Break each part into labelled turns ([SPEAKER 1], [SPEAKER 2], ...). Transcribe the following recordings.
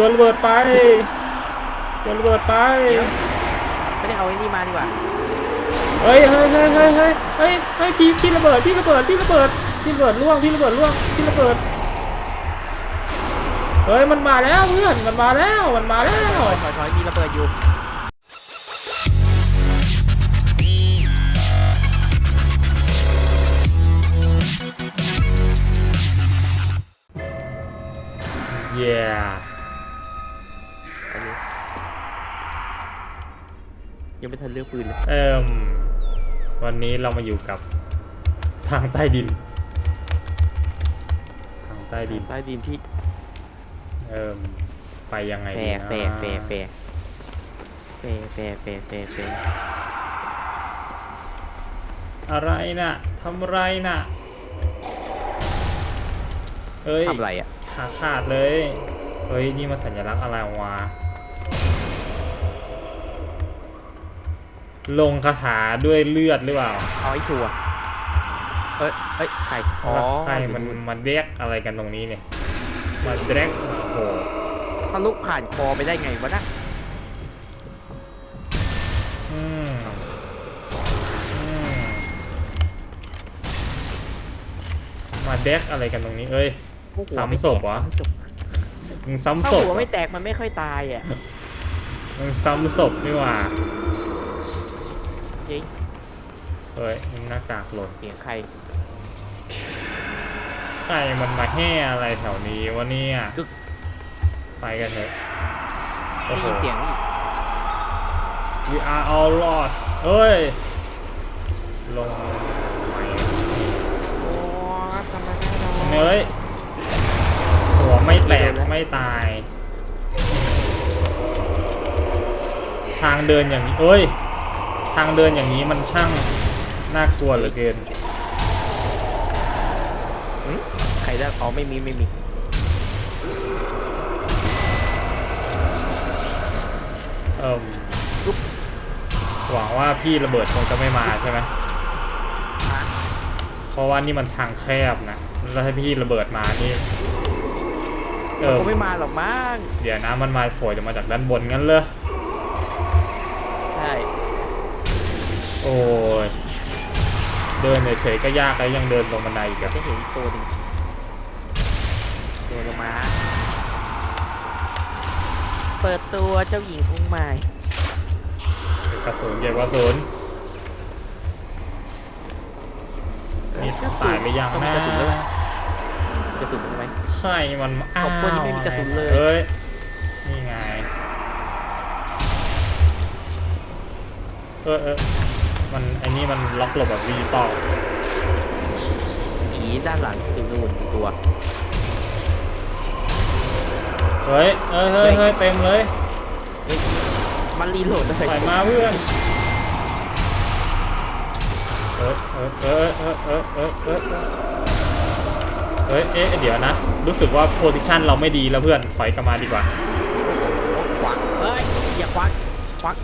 [SPEAKER 1] โยนระเบิดไปโยนระเบิดไป
[SPEAKER 2] เดี๋ยวไม่ได้เอาไอ้นี่มาดีกว่า
[SPEAKER 1] เฮ้ยเฮ้ยเฮ้ยเฮ้ยเฮ้ยเฮ้ยเฮ้ยพี่พี่ระเบิดพี่ระเบิดพี่ระเบิดพี่ระเบิดล่วงพี่ระเบิดล่วงพี่ระเบิด เฮ้ยมันมาแล้วเพื่อนมันมาแล้วมันมาแล้ว
[SPEAKER 2] ถอยถอยมีระเบิดอยู่
[SPEAKER 1] เย้
[SPEAKER 2] ยังไม่ทันเลือกปืนเลย
[SPEAKER 1] เอิ่มวันนี้เรามาอยู่กับทางใต้ดิน ทางใต้ดิน
[SPEAKER 2] ใต้ดินที่
[SPEAKER 1] เอิ่มไปยังไง
[SPEAKER 2] แปร
[SPEAKER 1] ดีนะ
[SPEAKER 2] แปรแปรแปรแปรแปรแปรแปรแปร
[SPEAKER 1] อะไรน่ะทำอะไรน่ะ เอ้ย
[SPEAKER 2] ทำอะไรอะ
[SPEAKER 1] ขาขาดเลย เฮ้ย นี่มันสัญลักษณ์อะไรวะ ลงคาถาด้วยเลือดหรือเปล่า
[SPEAKER 2] เอาไอ้ชัวร์เอ้ยเอ้ยใครอ๋อ
[SPEAKER 1] แล้วใครมัน
[SPEAKER 2] อยู่
[SPEAKER 1] มันเรียกอะไรกันตรงนี้เนี่ยมาเรียกโอ้โห
[SPEAKER 2] ทะลุผ่านคอไปได้ไงวะนะ
[SPEAKER 1] อืมอืมมาเด็กอะไรกันตรงนี้เอ้ย
[SPEAKER 2] พวกหัว
[SPEAKER 1] ซ้ำ
[SPEAKER 2] ไม่
[SPEAKER 1] ศพเหรอ
[SPEAKER 2] แตก
[SPEAKER 1] มึงซ้ำ
[SPEAKER 2] ถ้า
[SPEAKER 1] ศพ
[SPEAKER 2] หัว
[SPEAKER 1] เหร
[SPEAKER 2] ไม่
[SPEAKER 1] อ
[SPEAKER 2] แตกมันไม่ค่อยตายอะ
[SPEAKER 1] มึงซ้ำศพนี่หว่า
[SPEAKER 2] จ ริง
[SPEAKER 1] เฮ้ยมึงหน้ากากหล่น
[SPEAKER 2] เสียงใคร
[SPEAKER 1] ใครมันมาแห่อะไรแถวนี้วะเนี่ย
[SPEAKER 2] กึก
[SPEAKER 1] ไปกันเถอะโอ้
[SPEAKER 2] ได้
[SPEAKER 1] โห
[SPEAKER 2] ยินเสียงอีก
[SPEAKER 1] we are all lost เฮ้ย ลงไป
[SPEAKER 2] โอ้ทำไมไม่นอน
[SPEAKER 1] เฮ้ยหัวไม่แตกไม่ตาย ทางเดินอย่างนี้เอ้ยทางเดินอย่างนี้มันช่างน่ากลัวเหลือเกิน
[SPEAKER 2] หึใครได้อ๋อไม่มีไม่มี
[SPEAKER 1] เอิ่มหวังว่าพี่ระเบิดคงจะไม่มาใช่ไหมเพราะว่านี่มันทางแคบนะ แล้วถ้าพี่ระเบิดมานี่เออ
[SPEAKER 2] เขาไม่มาหรอกมั้ง
[SPEAKER 1] เดี๋ยวนะมันมาโผล่จะมาจากด้านบนงั้นเลย
[SPEAKER 2] ใช่
[SPEAKER 1] โอ้ย เดินเฉยๆก็ยากแล้วยังเดินลงบันไดอีกอะ
[SPEAKER 2] จะเห็นอีกตัวหนึ่งตัวลงมา เปิดตัวเจ้าหญิงองค์ใหม่
[SPEAKER 1] กระสุนเก็บกระสุนนี่ตายไปยัง
[SPEAKER 2] ต้องมี
[SPEAKER 1] นะ
[SPEAKER 2] กระสุนด้วยกระสุนมันไหม
[SPEAKER 1] ใครมันอ้าว
[SPEAKER 2] ขอบคุณที่ไม่มีกระสุนเลย
[SPEAKER 1] เฮ้ยนี่ไงเออเออ มันไอ้นี่มันล็อกหลบแบบดิจิตอล
[SPEAKER 2] ผีด้านหลังคือนู่นตัว
[SPEAKER 1] เฮ้ยเฮ้ยเฮ้ยเฮ้ยเต็มเลย
[SPEAKER 2] เฮ้ยมันรีโหลดเลย
[SPEAKER 1] ใส่มาเพื่อนเออเออเออเออเออเออเออเฮ้ยเอ๊ะเดี๋ยวนะ รู้สึกว่าโพซิชันเราไม่ดีแล้วเพื่อนถอยกลับมาดีกว่า
[SPEAKER 2] ควักเฮ้ยอย่าควักควัก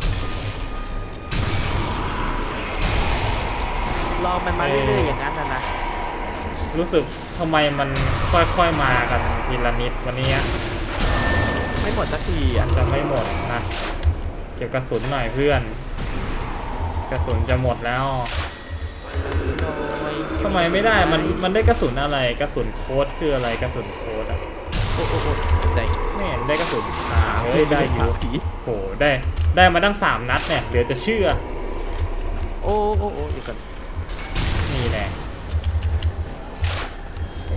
[SPEAKER 2] รอมันมาเรื่อยๆอย่างนั้นนะนะ
[SPEAKER 1] รู้สึกทำไมมันค่อยๆมากันทีละนิดวันนี้
[SPEAKER 2] ไม่หมดสักทีอะ
[SPEAKER 1] จะไม่หมดนะเก็บกระสุนหน่อยเพื่อน กระสุนจะหมดแล้วทำไมไม่ได้มันมันได้กระสุนอะไรกระสุนโค้ดคืออะไรกระสุนโค้ดอะ
[SPEAKER 2] โอ้โหได้
[SPEAKER 1] ไม่เห็นได้กระสุนอ่าเฮ้ยได้อยู่
[SPEAKER 2] ผี
[SPEAKER 1] โหได้ได้มาตั้งสามนัดเนี่ยเดี๋ยวจะเชื่อ
[SPEAKER 2] โอ้โอ้โอ้อีกก่อน
[SPEAKER 1] นี่แน่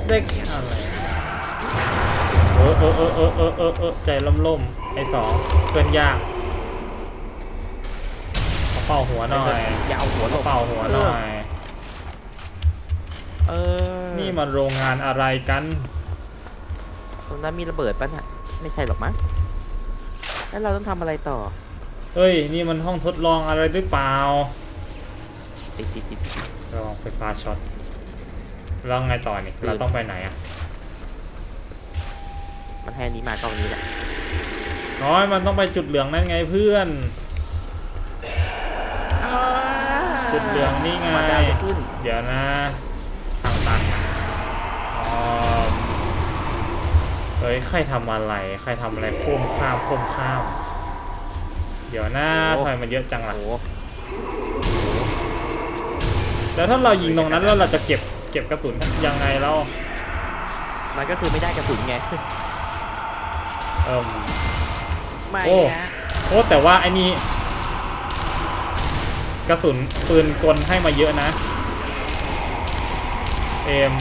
[SPEAKER 1] ได้อะไรเออเออเออเออเออเออเออใจล่มล่มๆไอ้สองเพื่อนยากขอเป่าหัวหน่อย
[SPEAKER 2] อย่าเอาหัว
[SPEAKER 1] ข
[SPEAKER 2] ล
[SPEAKER 1] องเป่าหัวหน่อย
[SPEAKER 2] เออ
[SPEAKER 1] นี่มันโรงงานอะไรกัน
[SPEAKER 2] ตรงนั้นมีระเบิดป่ะน่ะไม่ใช่หรอกมั้งแล้วเราต้องทำอะไรต่อ
[SPEAKER 1] เฮ้ย นี่มันห้องทดลองอะไรหรือเปล่า
[SPEAKER 2] ติดติดติด
[SPEAKER 1] ระวังไฟฟ้าช็อตแล้วไงต่อนี่เราต้องไปไหนอะ
[SPEAKER 2] มันให้อันนี้มาก็อันนี้แหละ
[SPEAKER 1] น้อยมันต้องไปจุดเหลืองนั่นไงเพื่อนจุดเหลืองนี่ไงเดี๋ยวนะทางตันเฮ้ยใครทำอะไรใครทำอะไรโค้มข้ามโค้มข้าม เดี๋ยวหน้าทำไมมันเยอะจังล่ะ แล้วถ้าเรายิงตรงนั้นแล้วเราจะเก็บเก็บกระสุนยังไงเรา
[SPEAKER 2] มันก็คือไม่ได้กระสุนไง
[SPEAKER 1] เอิ่ม
[SPEAKER 2] ไม่
[SPEAKER 1] โอ้
[SPEAKER 2] นะ
[SPEAKER 1] โอ้แต่ว่าไอ้นี่กระสุนปืนกลให้มาเยอะนะ เอ็ม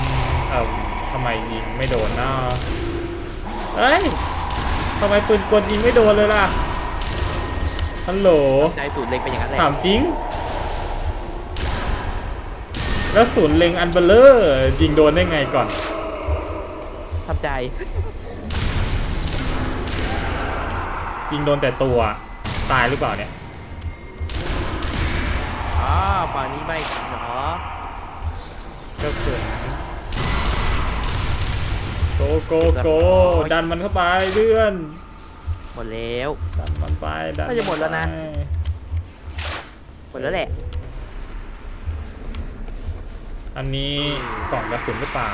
[SPEAKER 1] เอ่มทำไมยิงไม่โดนนะเอ้ยทำไมปืนกลยิงไม่โดนเลยล่ะฮัลโหล
[SPEAKER 2] ใจสูตรเล็งเป็นอย่างนั้นแหละ
[SPEAKER 1] ถามจริง แล้วศูนย์เล็งอันเบลเลอร์ยิงโดนได้ไงก่อน
[SPEAKER 2] ทำใจ
[SPEAKER 1] ยิงโดนแต่ตัวตายหรือเปล่าเนี่ย
[SPEAKER 2] อ๋อฝั่งนี้ไม่เหรอ
[SPEAKER 1] ก็เกิดโกโกโกดันมันเข้าไปเพื่อน
[SPEAKER 2] หมดแล้ว
[SPEAKER 1] ดันมันไปดัน
[SPEAKER 2] น่าจะหมดแล้วนะ
[SPEAKER 1] ไป
[SPEAKER 2] หมดแล้วแหละ
[SPEAKER 1] อันนี้กล่องกระสุนหรือเปล่า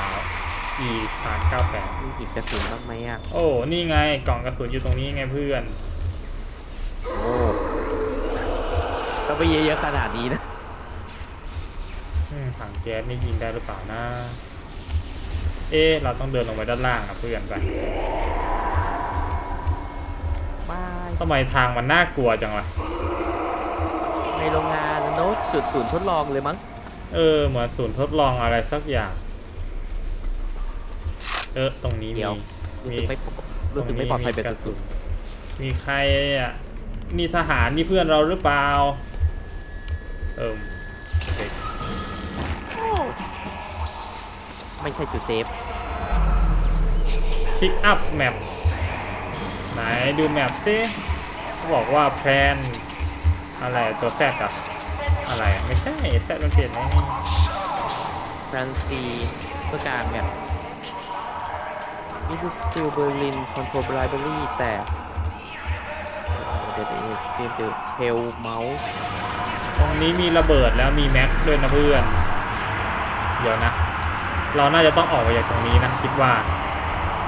[SPEAKER 1] อีผ่านเก้าแปด
[SPEAKER 2] มีหยิบกระสุนบ้างไหมอะ
[SPEAKER 1] โอ้ นี่ไงกล่องกระสุนอยู่ตรงนี้ไงเพื่อน
[SPEAKER 2] โอ้ก็ไปเยอะๆขนาดนี้นะ
[SPEAKER 1] อืมถังแก๊สนี่ยิงได้หรือเปล่านะ เอ๊ะ เราต้องเดินลงไปด้านล่างนะเพื่อนไป
[SPEAKER 2] ไม่
[SPEAKER 1] ทำไมทางมันน่ากลัวจังวะ
[SPEAKER 2] ในโรงงานนะโน้ตจุดศูนย์ทดลองเลยมั้ง
[SPEAKER 1] เออ เหมือนศูนย์ทดลองอะไรสักอย่าง เออ ตรงนี้มี
[SPEAKER 2] เดี๋ยวรู้
[SPEAKER 1] มี
[SPEAKER 2] สึกไม่รู้สึกไม่ปลอดภัยเป็นสุด
[SPEAKER 1] มีใครอะ นี่ทหารนี่เพื่อนเราหรือเปล่า เอิม
[SPEAKER 2] ไม่ใช่จุดเซฟ
[SPEAKER 1] พิกอัพแมปไหนดูแมปซิเขาบอกว่าแพลนอะไรตัวแซดอะ อะไร ไม่ใช่แซดมันเปลี่ยนไหมนี่
[SPEAKER 2] ฟรานซีเพื่อการแบบอินดูซิลเบอร์ลินคอนโทรลไลบรารีแต่เดี๋ยวเดี๋ยวเดี๋ยวเดี๋ยวเฮลเมาส์
[SPEAKER 1] ตรงนี้มีระเบิดแล้วมีแม็กด้วยนะเพื่อน เดี๋ยวนะ เราน่าจะต้องออกไปจากตรงนี้นะคิดว่า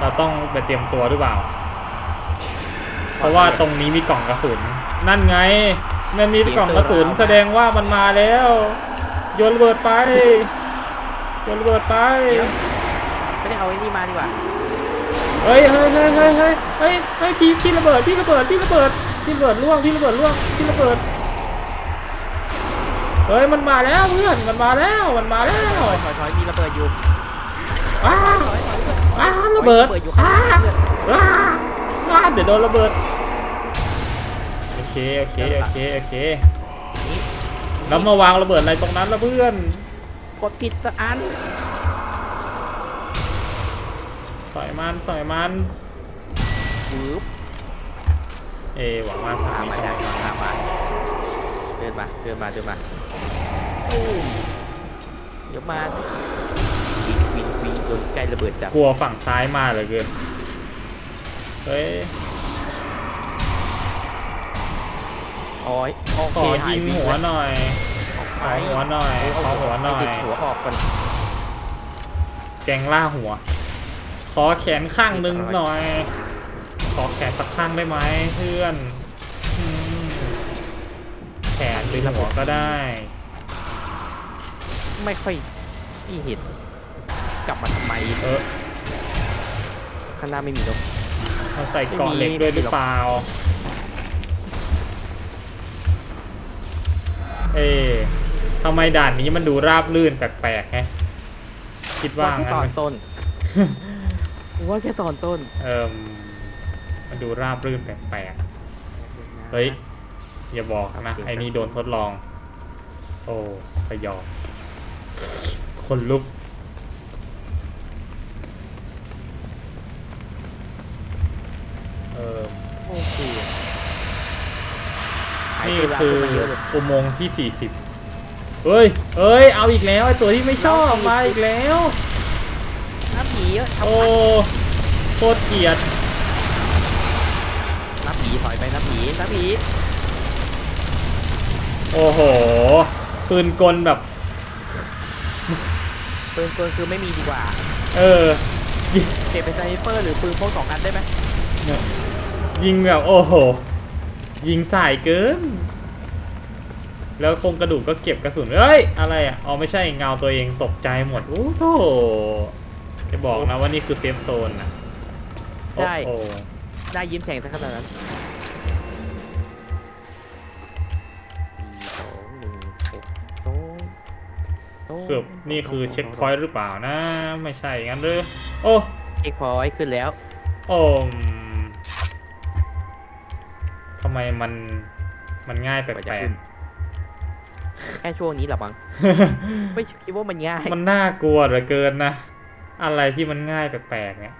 [SPEAKER 1] เราต้องไปเตรียมตัวหรือเปล่า เพราะว่าตรงนี้มีกล่องกระสุน นั่นไง มันมีกล่องกระสุนแสดงว่ามันมาแล้ว โยนระเบิดไปโยนระเบิดไป
[SPEAKER 2] ไม่ได้เอาไอ้นี่มาดีกว่า
[SPEAKER 1] เฮ้ยเฮ้ยเฮ้ยเฮ้ยเฮ้ยเฮ้ยเฮ้ยพี่พี่ระเบิดพี่ระเบิดพี่ระเบิดพี่ระเบิดล่วงพี่ระเบิดล่วงพี่ระเบิดเฮ้ยมันมาแล้วเพื่อนมันมาแล้วมันมาแล้ว
[SPEAKER 2] ถอยถอยถอยมีระเบิดอยู่
[SPEAKER 1] อ้า
[SPEAKER 2] ถอยถอย
[SPEAKER 1] อ้าระเบิด
[SPEAKER 2] ระเบิดอยู่ข้างหน้าเพื่อน
[SPEAKER 1] อ้าอ้าเดี๋ยวโดนระเบิดโอ เคโอเคโอเคโอเค
[SPEAKER 2] นี่
[SPEAKER 1] แล้วมาวางระเบิดอะไรตรงนั้นละเพื่อน
[SPEAKER 2] กดผิดสักอัน
[SPEAKER 1] สอยมันสอยมัน
[SPEAKER 2] วืบ
[SPEAKER 1] เอหวังว่าทา
[SPEAKER 2] ตางม
[SPEAKER 1] นี้
[SPEAKER 2] มา
[SPEAKER 1] จะ
[SPEAKER 2] ได้
[SPEAKER 1] ไม่มา
[SPEAKER 2] ตามมาเดินมาเดินมาเดินมาเดี๋ยวมาวิงวิงวิงโดนใกล้ระเบิดจับ
[SPEAKER 1] กลัวฝั่งซ้ายมาเหลือเกินเฮ้ย
[SPEAKER 2] โอ้ยโอ
[SPEAKER 1] ข
[SPEAKER 2] เค
[SPEAKER 1] อ
[SPEAKER 2] หาย
[SPEAKER 1] ยิง
[SPEAKER 2] วิง
[SPEAKER 1] หัว
[SPEAKER 2] แล้ว
[SPEAKER 1] หน่อยขอหัวหน่อยขอหัวหน่อย
[SPEAKER 2] ติดหัวออกก่อน
[SPEAKER 1] แกงล่าหัว ขอแขนข้างหนึ่งหน่อย ขอแขนสักข้างได้ไหมเพื่อนอืมแขนหรือหัวก็ได้
[SPEAKER 2] ไม่ค่อยที่เห็นกลับมาทำไม
[SPEAKER 1] เออ
[SPEAKER 2] ข้างหน้าไม่มีนก
[SPEAKER 1] มันใส่เกราะเหล็กด้วยหรือเปล่า เอ๊ะทำไมด่านนี้มันดูราบลื่นแปลกๆไงคิดว่า
[SPEAKER 2] แค่
[SPEAKER 1] งั้
[SPEAKER 2] ตอน
[SPEAKER 1] นไหม
[SPEAKER 2] ต้นว่าแค่ตอนต้น
[SPEAKER 1] เอิมมันดูราบรื่นแปลกๆเฮ้ยอย่าบอกนะไอ้นี่โดนทดลอง โอ้สยองคนลุก เออ
[SPEAKER 2] โอเคหาย
[SPEAKER 1] นี่
[SPEAKER 2] เวลา
[SPEAKER 1] คือ
[SPEAKER 2] ขึ้นมาเยอะเลย
[SPEAKER 1] อุโมงค์ที่ 40เฮ้ยเอ้ย เอาอีกแล้วไอตัวที่ไม่ชอบมาอีกแล้ว
[SPEAKER 2] น้ำผีเยอะทำ
[SPEAKER 1] โอ้โคตรเกลียด
[SPEAKER 2] น้ำผีถอยไปน้ำผีน้ำผี
[SPEAKER 1] โอ้โหปืนกลแบบ
[SPEAKER 2] ปืนกลคือไม่มีดีกว่า
[SPEAKER 1] เออยิง
[SPEAKER 2] เก็บเป็นสไนเปอร์หรือปืนพกสองอันได้ไหม
[SPEAKER 1] ยิงแบบโอ้โห ยิงสายเกิน แล้วโครงกระดูกก็เก็บกระสุน เอ้ย อะไรอะ อ๋อไม่ใช่เงาตัวเองตกใจหมดโอ้โถจะบอกนะว่านี่คือเซฟโซนนะโอ้โห
[SPEAKER 2] ได้ยิ้มแฉ่งสักขนาดนั้นสี่สองหนึ่งหกสองสอง
[SPEAKER 1] เสือบนี่คือเช็คพอยต์หรือเปล่านะ ไม่ใช่งั้นหรือโอ้
[SPEAKER 2] เช็คพอยต์ขึ้นแล้ว
[SPEAKER 1] โอ้มทำไมมันมันง่ายแป
[SPEAKER 2] กว่าจะ
[SPEAKER 1] ลก
[SPEAKER 2] ขึ้น แค่ช่วงนี้แหละมั้ง
[SPEAKER 1] ๆ
[SPEAKER 2] ไม่คิดว่ามันง่าย
[SPEAKER 1] มันน่ากลัวเหลือเกินนะ อะไรที่มันง่ายแปลกๆเนี่ย